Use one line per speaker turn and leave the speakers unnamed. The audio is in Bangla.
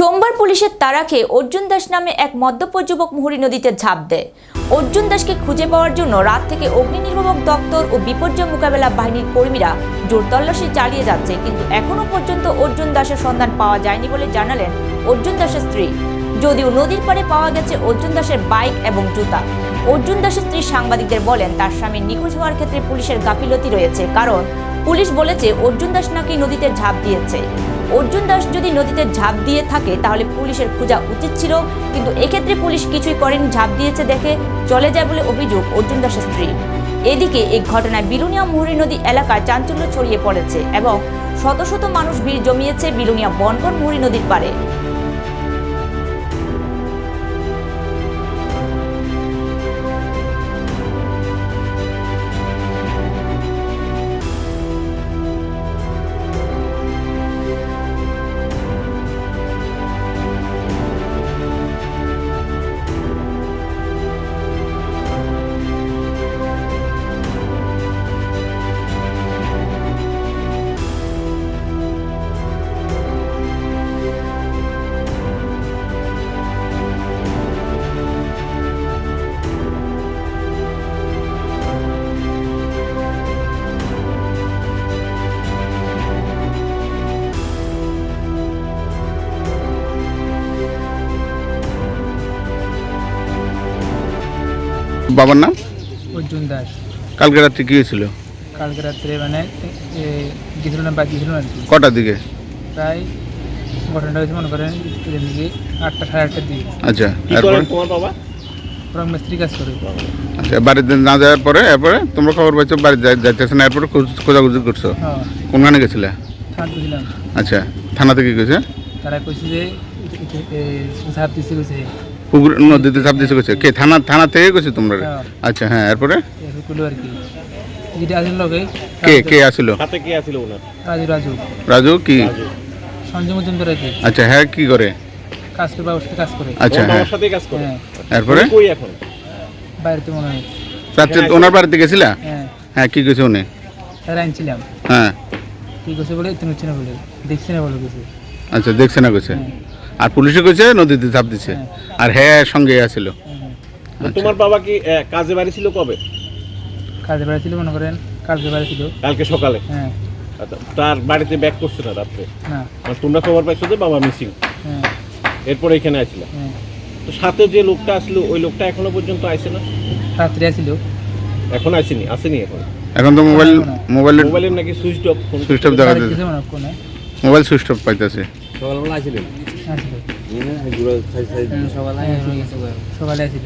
সোমবার পুলিশের তাড়া খেয়ে অর্জুন দাস নামে এক মদ্যপ যুবক মুহুরী নদীতে ঝাঁপ দেয়। অর্জুন দাসকে খুঁজে পাওয়ার জন্য রাত থেকে অগ্নি নির্বাপক দপ্তর ও বিপর্যয় মোকাবেলা বাহিনীর কর্মীরা জোর তল্লাশি চালিয়ে যাচ্ছে, কিন্তু এখনও পর্যন্ত অর্জুন দাসের সন্ধান পাওয়া যায়নি বলে জানালেন অর্জুন দাসের স্ত্রী। যদিও নদীর পাড়ে পাওয়া গেছে অর্জুন দাসের বাইক এবং জুতা। অর্জুন দাসের স্ত্রী সাংবাদিকদের বলেন, তার স্বামী নিখোঁজ হওয়ার ক্ষেত্রে পুলিশের গাফিলতি রয়েছে, কারণ পুলিশ বলেছে অর্জুন দাস নাকি নদীতে ঝাঁপ দিয়েছে। অর্জুন দাস যদি নদীতে ঝাঁপ দিয়ে থাকে, তাহলে পুলিশের খোঁজা উচিত ছিল। কিন্তু এক্ষেত্রে পুলিশ কিছুই করেনি, ঝাঁপ দিয়েছে দেখে চলে যায় বলে অভিযোগ অর্জুন দাসের স্ত্রী। এদিকে এই ঘটনায় বিলুনিয়া মুহুরী নদী এলাকায় চাঞ্চল্য ছড়িয়ে পড়েছে এবং শত শত মানুষ ভিড় জমিয়েছে বিলুনিয়া বনগর মুহুরী নদীর পাড়ে।
বাবার নাম?
অর্জুন দাস।
কালকে রাত্রে কি হয়েছিল?
কালকে রাত্রে মানে এ, গেছিল না বাকি ছিল কি
কটার দিকে?
প্রায় ঘটনাটা হয়েছে মনে করেন দিকে আটটা সাড়ে আটটার দিকে।
আচ্ছা এরপরে?
রং মিস্ত্রি কাজ করে।
আচ্ছা বাড়িতে না যাওয়ার পরে এরপরে তোমরা খবর পাইছো বাড়ি যাইতেছে না এরপরে খোঁজাখুঁজি করছ?
হ্যাঁ।
কোনখানে গেছিলে? আচ্ছা থানাতে কি কইছে?
তারা কইছে যে এ, ঝাঁপ দিছে কইছে।
পুকুর নদীতে চাপ দিছে কইছে কে থানা থানা থেকে কইছে তোমরা?
হ্যাঁ।
আচ্ছা হ্যাঁ এরপরে?
আর কি।
কে কে আসিল?
কে আছিল
রাজু রাজু।
রাজু কি?
সঞ্জয় মজুমদার
আচ্ছা হ্যাঁ কি করে?
কাজ করে বাবার সাথে কাজ করে।
আচ্ছা হ্যাঁ।
সাথে কাজ করে।
হ্যাঁ।
এরপরে?
কই এখন?
মনে হয়।
ওনার বাড়িতে গেছিলা?
হ্যাঁ।
হ্যাঁ কি কইছে উনি? হ্যাঁ।
কি বলে তুমি হচ্ছে বলে। দেখছি বলে কিছু।
আচ্ছা দেখছে না কইছে আর পুলিশে কইছে নদীতে চাপ দিছে।
হ্যাঁ।
আর হ্যাঁ সঙ্গে আসিল
হ্যাঁ
আচ্ছা।
তোমার বাবা কি কাজে বাড়ি ছিল কবে?
কাজে বেড়া ছিল মনে করেন কালকে বেড়া ছিল।
কালকে সকালে?
হ্যাঁ।
আচ্ছা, তার বাড়িতে ব্যাক করছে না রাত্রে?
না।
আর তোমরা খবর পাইছো যে বাবা মিসিং?
হ্যাঁ।
এরপর এখানে আসছিল
হ্যাঁ।
তো সাথে যে লোকটা আসলো ওই লোকটা এখনও পর্যন্ত আসে না?
রাত্রে আসছিল
এখন আসেনি আসেনি এখন?
এখন তো মোবাইল মোবাইল
মোবাইলের নাকি সুইচ অফ
সুইচ অফ দেখা যাচ্ছে মোবাইল সুইচ অফ পাইতেছে।
সকালবেলা
আসছিল সকালে সকালে আসছিল